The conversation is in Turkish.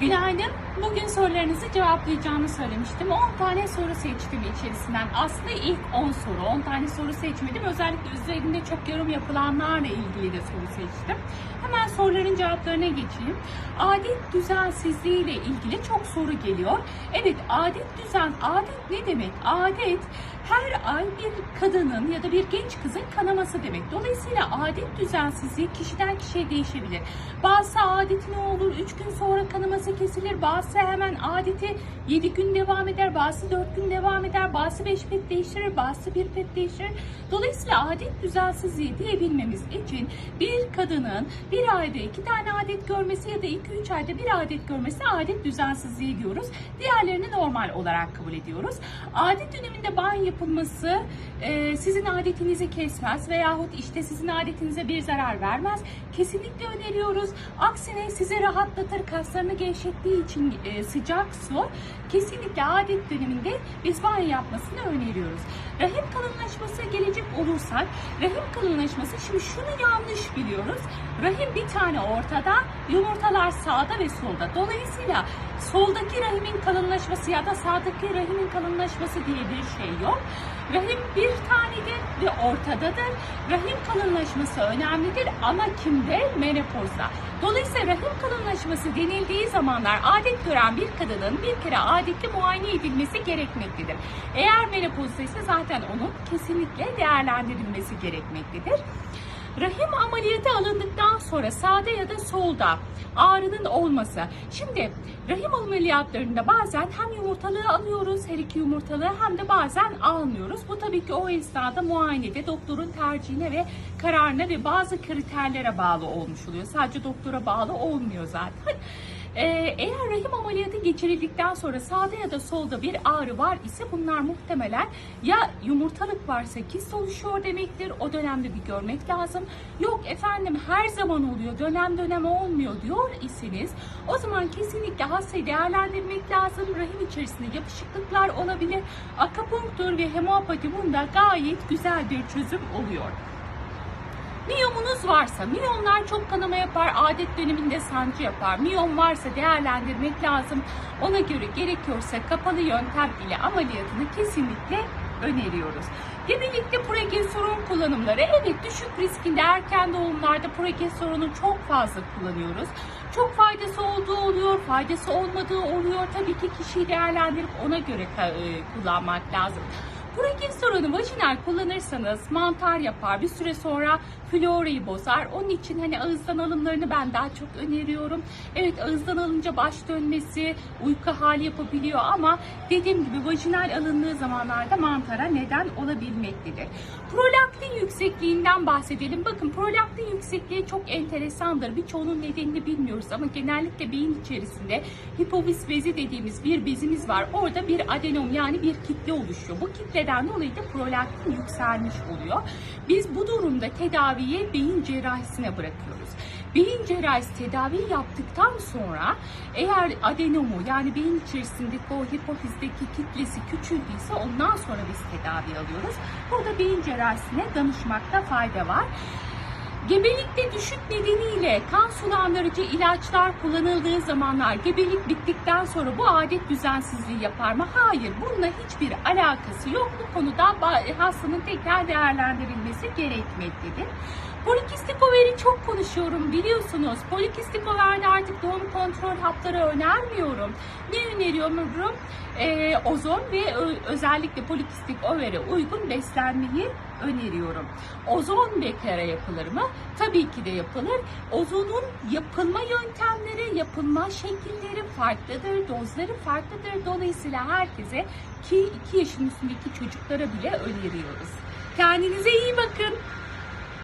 Günaydın. Bugün sorularınızı cevaplayacağımı söylemiştim. 10 tane soru seçtim içerisinden. Aslında ilk 10 soru. 10 tane soru seçmedim. Özellikle üzerinde çok yorum yapılanlarla ilgili de soru seçtim. Hemen soruların cevaplarına geçeyim. Adet düzensizliği ile ilgili çok soru geliyor. Evet adet düzen, adet ne demek? Adet her ay bir kadının ya da bir genç kızın kanaması demek. Dolayısıyla adet düzensizliği kişiden kişiye değişebilir. Bazı adeti ne olur? 3 gün sonra kanaması kesilir. Bazı hemen adeti 7 gün devam eder. Bazı 4 gün devam eder. Bazı 5 pet değiştirir. Bazı 1 pet değiştirir. Dolayısıyla adet düzensizliği diyebilmemiz için bir kadının bir ayda iki tane adet görmesi ya da 2-3 ayda bir adet görmesi adet düzensizliği diyoruz. Diğerlerini normal olarak kabul ediyoruz. Adet döneminde banyo yapılması e, sizin adetinizi kesmez veyahut işte sizin adetinize bir zarar vermez. Kesinlikle öneriyoruz. Aksine sizi rahatlatır, kaslarını gevşettiği için e, sıcak su kesinlikle adet döneminde biz banyo yapmasını öneriyoruz. Rahim kalınlaşması gelecek olursak, rahim kalınlaşması şimdi şunu yanlış biliyoruz. Rahim bir tane ortada, yumurtalar sağda ve solda. Dolayısıyla soldaki rahimin kalınlaşması ya da sağdaki rahimin kalınlaşması diye bir şey yok. Rahim bir tanedir ve ortadadır. Rahim kalınlaşması önemlidir ama kimde? Menopozda. Dolayısıyla rahim kalınlaşması denildiği zamanlar adet gören bir kadının bir kere adetli muayene edilmesi gerekmektedir. Eğer menopozda ise zaten onun kesinlikle değerlendirilmesi gerekmektedir. Rahim ameliyatı alındıktan sonra sağda ya da solda ağrının olması. Şimdi rahim ameliyatlarında bazen hem yumurtalığı alıyoruz her iki yumurtalığı hem de bazen almıyoruz. Bu tabii ki o esnada muayenede doktorun tercihine ve kararına ve bazı kriterlere bağlı olmuş oluyor. Sadece doktora bağlı olmuyor zaten. Ee, eğer rahim ameliyatı geçirildikten sonra sağda ya da solda bir ağrı var ise bunlar muhtemelen ya yumurtalık varsa kist oluşuyor demektir. O dönemde bir görmek lazım. Yok efendim her zaman oluyor dönem dönem olmuyor diyor iseniz o zaman kesinlikle hastayı değerlendirmek lazım. Rahim içerisinde yapışıklıklar olabilir. Akupunktur ve hemopati bunda gayet güzel bir çözüm oluyor. Miyomunuz varsa, miyomlar çok kanama yapar, adet döneminde sancı yapar. Miyom varsa değerlendirmek lazım. Ona göre gerekiyorsa kapalı yöntem ile ameliyatını kesinlikle öneriyoruz. Gebelikte progesteron kullanımları evet düşük riskinde erken doğumlarda progesteronu çok fazla kullanıyoruz. Çok faydası olduğu oluyor, faydası olmadığı oluyor. Tabii ki kişiyi değerlendirip ona göre e, kullanmak lazım. Progesteronu vajinal kullanırsanız mantar yapar. Bir süre sonra florayı bozar. Onun için hani ağızdan alımlarını ben daha çok öneriyorum. Evet ağızdan alınca baş dönmesi, uyku hali yapabiliyor ama dediğim gibi vajinal alındığı zamanlarda mantara neden olabilmektedir. Prolaktin yüksekliğinden bahsedelim. Bakın prolaktin yüksekliği çok enteresandır. Birçoğunun nedenini bilmiyoruz ama genellikle beyin içerisinde hipofiz bezi dediğimiz bir bezimiz var. Orada bir adenom yani bir kitle oluşuyor. Bu kitleden dolayı da prolaktin yükselmiş oluyor. Biz bu durumda tedaviyi beyin cerrahisine bırakıyoruz. Beyin cerrahisi tedavi yaptıktan sonra eğer adenomu yani beyin içerisindeki o hipofizdeki kitlesi küçüldüyse ondan sonra biz tedavi alıyoruz. Burada beyin cerrahisine danışmakta fayda var. Gebelikte düşük nedeniyle kan sulandırıcı ilaçlar kullanıldığı zamanlar gebelik bittikten sonra bu adet düzensizliği yapar mı? Hayır. Bununla hiçbir alakası yok. Bu konuda hastanın tekrar değerlendirilmesi gerekmektedir. Polikistik overi çok konuşuyorum biliyorsunuz. Polikistik overde artık doğum kontrol hapları önermiyorum. Ne öneriyorum? Ee, ozon ve özellikle polikistik overe uygun beslenmeyi öneriyorum. Ozon bekara yapılır mı? Tabii ki de yapılır. Ozonun yapılma yöntemleri, yapılma şekilleri farklıdır, dozları farklıdır. Dolayısıyla herkese ki 2 yaşın üstündeki çocuklara bile öneriyoruz. Kendinize iyi bakın.